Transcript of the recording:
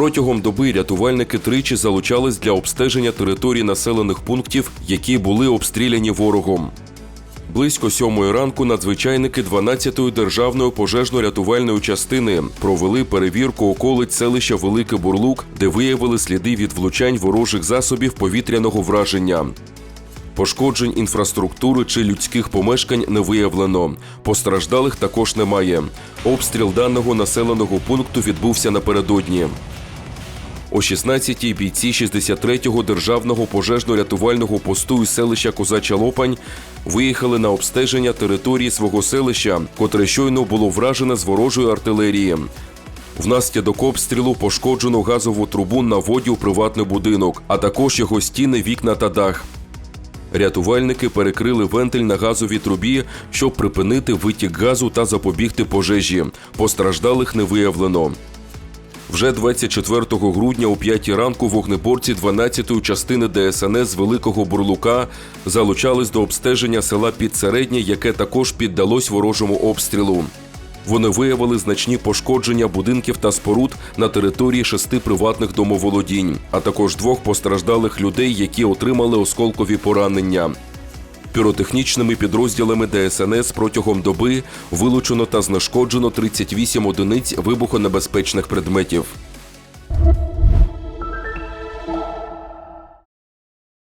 Протягом доби рятувальники тричі залучались для обстеження територій населених пунктів, які були обстріляні ворогом. Близько сьомої ранку надзвичайники 12-ї державної пожежно-рятувальної частини провели перевірку околиць селища Великий Бурлук, де виявили сліди від влучань ворожих засобів повітряного враження. Пошкоджень інфраструктури чи людських помешкань не виявлено. Постраждалих також немає. Обстріл даного населеного пункту відбувся напередодні. О 16-й бійці 63-го державного пожежно-рятувального посту із селища Козача Лопань виїхали на обстеження території свого селища, котре щойно було вражене з ворожої артилерії. Внаслідок обстрілу пошкоджено газову трубу на воді у приватний будинок, а також його стіни, вікна та дах. Рятувальники перекрили вентиль на газовій трубі, щоб припинити витік газу та запобігти пожежі. Постраждалих не виявлено. Вже 24 грудня о 5 ранку вогнеборці 12-ї частини ДСНС Великого Бурлука залучались до обстеження села Підсереднє, яке також піддалось ворожому обстрілу. Вони виявили значні пошкодження будинків та споруд на території шести приватних домоволодінь, а також двох постраждалих людей, які отримали осколкові поранення. Піротехнічними підрозділами ДСНС протягом доби вилучено та знешкоджено 38 одиниць вибухонебезпечних предметів.